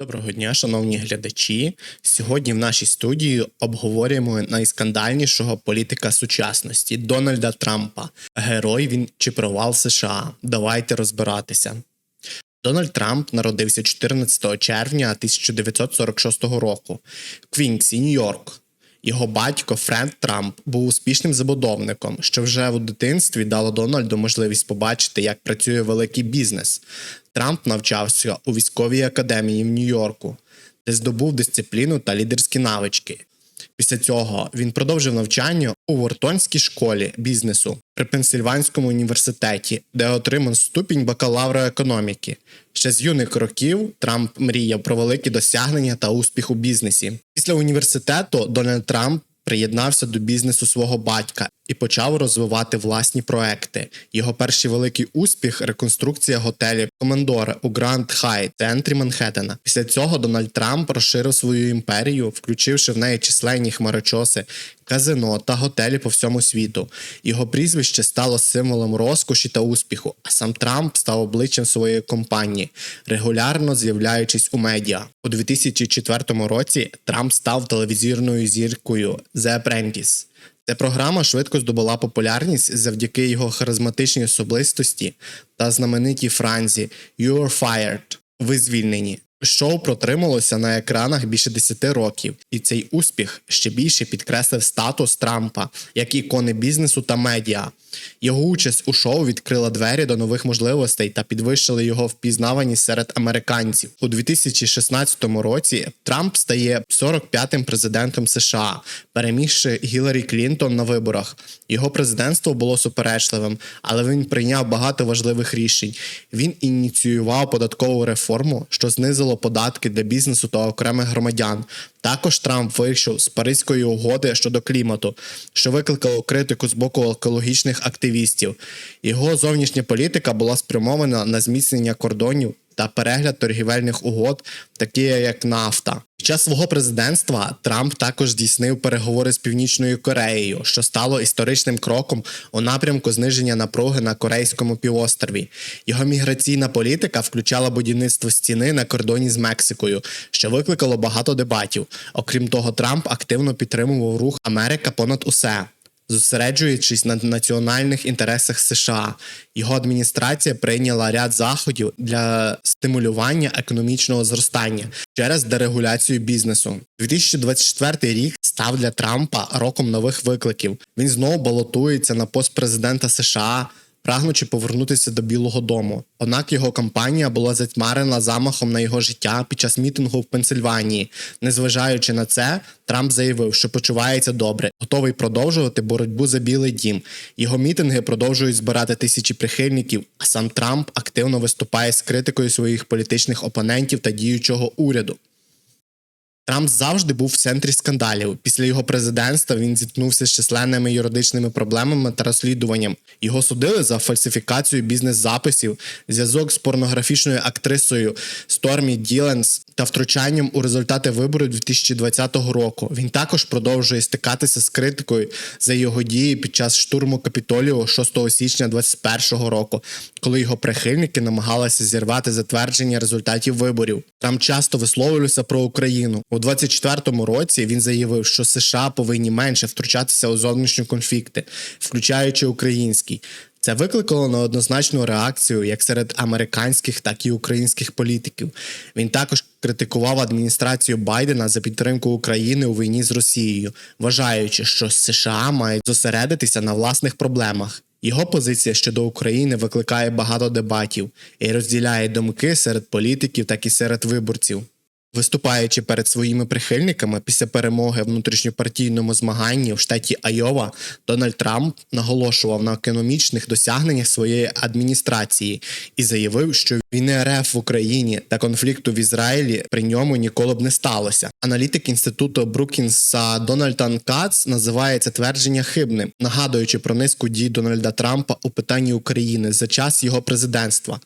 Доброго дня, шановні глядачі. Сьогодні в нашій студії обговорюємо найскандальнішого політика сучасності Дональда Трампа. Герой він чи провал США. Давайте розбиратися. Дональд Трамп народився 14 червня 1946 року в Квінксі, Нью-Йорк. Його батько Френд Трамп був успішним забудовником, що вже у дитинстві дало Дональду можливість побачити, як працює великий бізнес. Трамп навчався у військовій академії в Нью-Йорку, де здобув дисципліну та лідерські навички. Після цього він продовжив навчання у Вортонській школі бізнесу при Пенсильванському університеті, де отримав ступінь бакалавра економіки. Ще з юних років Трамп мріяв про великі досягнення та успіх у бізнесі. Після університету Дональд Трамп приєднався до бізнесу свого батька і почав розвивати власні проекти. Його перший великий успіх реконструкція готелю Командора у Гранд Хай, центрі Манхеттена. Після цього Дональд Трамп розширив свою імперію, включивши в неї численні хмарочоси, казино та готелі по всьому світу. Його прізвище стало символом розкоші та успіху. А сам Трамп став обличчям своєї компанії, регулярно з'являючись у медіа. У 2004 році Трамп став телевізійною зіркою The Apprentice. Ця програма швидко здобула популярність завдяки його харизматичній особистості та знаменитій фразі «You're fired» – ви звільнені. Шоу протрималося на екранах більше 10 років, і цей успіх ще більше підкреслив статус Трампа як ікони бізнесу та медіа. Його участь у шоу відкрила двері до нових можливостей та підвищила його впізнаваність серед американців. У 2016 році Трамп стає 45-м президентом США, перемігши Гіларі Клінтон на виборах. Його президентство було суперечливим, але він прийняв багато важливих рішень. Він ініціював податкову реформу, що знизило податки для бізнесу та окремих громадян. Також Трамп вийшов з Паризької угоди щодо клімату, що викликало критику з боку екологічних активістів. Його зовнішня політика була спрямована на зміцнення кордонів та перегляд торгівельних угод, такі як нафта. Під час свого президентства Трамп також здійснив переговори з Північною Кореєю, що стало історичним кроком у напрямку зниження напруги на Корейському півострові. Його міграційна політика включала будівництво стіни на кордоні з Мексикою, що викликало багато дебатів. Окрім того, Трамп активно підтримував рух Америка понад усе зосереджуючись на національних інтересах США. Його адміністрація прийняла ряд заходів для стимулювання економічного зростання через дерегуляцію бізнесу. 2024 рік став для Трампа роком нових викликів. Він знову балотується на пост президента США прагнучи повернутися до Білого Дому. Однак його кампанія була затьмарена замахом на його життя під час мітингу в Пенсильванії. Незважаючи на це, Трамп заявив, що почувається добре, готовий продовжувати боротьбу за Білий Дім. Його мітинги продовжують збирати тисячі прихильників. А сам Трамп активно виступає з критикою своїх політичних опонентів та діючого уряду. Трамп завжди був в центрі скандалів. Після його президентства він зіткнувся з численними юридичними проблемами та розслідуванням. Його судили за фальсифікацію бізнес-записів, зв'язок з порнографічною актрисою Стормі Діленс та втручанням у результати виборів 2020 року. Він також продовжує стикатися з критикою за його дії під час штурму капітолію 6 січня 2021 року, коли його прихильники намагалися зірвати затвердження результатів виборів. Трамп часто висловлювався про Україну. У 24-му році він заявив, що США повинні менше втручатися у зовнішні конфлікти, включаючи український. Це викликало неоднозначну реакцію як серед американських, так і українських політиків. Він також критикував адміністрацію Байдена за підтримку України у війні з Росією, вважаючи, що США мають зосередитися на власних проблемах. Його позиція щодо України викликає багато дебатів і розділяє думки серед політиків, так і серед виборців. Виступаючи перед своїми прихильниками після перемоги в внутрішньопартійному змаганні в штаті Айова, Дональд Трамп наголошував на економічних досягненнях своєї адміністрації і заявив, що війни РФ в Україні та конфлікту в Ізраїлі при ньому ніколи б не сталося. Аналітик інституту Брукінса Дональдан Кац називає це твердження хибним, нагадуючи про низку дій Дональда Трампа у питанні України за час його президентства.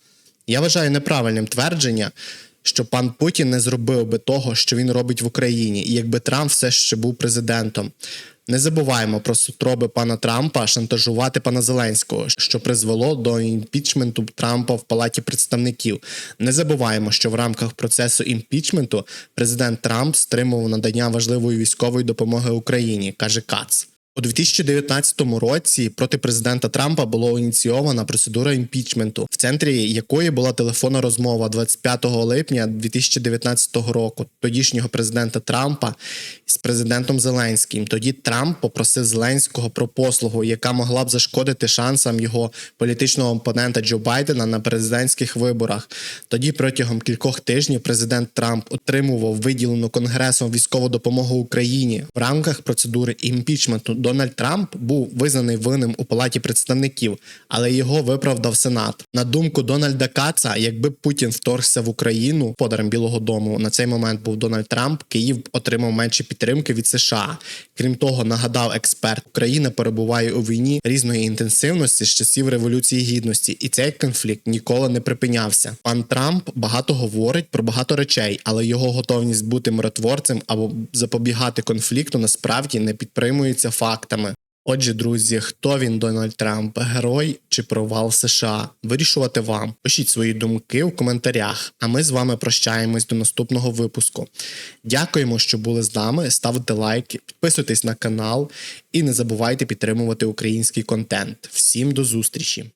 Я вважаю неправильним твердження що пан Путін не зробив би того, що він робить в Україні, і якби Трамп все ще був президентом. Не забуваємо про спроби пана Трампа шантажувати пана Зеленського, що призвело до імпічменту Трампа в Палаті представників. Не забуваємо, що в рамках процесу імпічменту президент Трамп стримував надання важливої військової допомоги Україні, каже Кац. У 2019 році проти президента Трампа було ініційована процедура імпічменту, в центрі якої була телефонна розмова 25 липня 2019 року тодішнього президента Трампа з президентом Зеленським. Тоді Трамп попросив Зеленського про послугу, яка могла б зашкодити шансам його політичного опонента Джо Байдена на президентських виборах. Тоді протягом кількох тижнів президент Трамп отримував виділену конгресом військову допомогу Україні в рамках процедури імпічменту. Дональд Трамп був визнаний винним у палаті представників, але його виправдав Сенат. На думку Дональда Каца, якби Путін вторгся в Україну подарем Білого Дому, на цей момент був Дональд Трамп. Київ отримав менше підтримки від США. Крім того, нагадав експерт, Україна перебуває у війні різної інтенсивності з часів революції гідності, і цей конфлікт ніколи не припинявся. Пан Трамп багато говорить про багато речей, але його готовність бути миротворцем або запобігати конфлікту насправді не підтримується фактами. Отже, друзі, хто він Дональд Трамп, герой чи провал США? Вирішувати вам. Пишіть свої думки в коментарях. А ми з вами прощаємось до наступного випуску. Дякуємо, що були з нами. Ставте лайки, підписуйтесь на канал і не забувайте підтримувати український контент. Всім до зустрічі!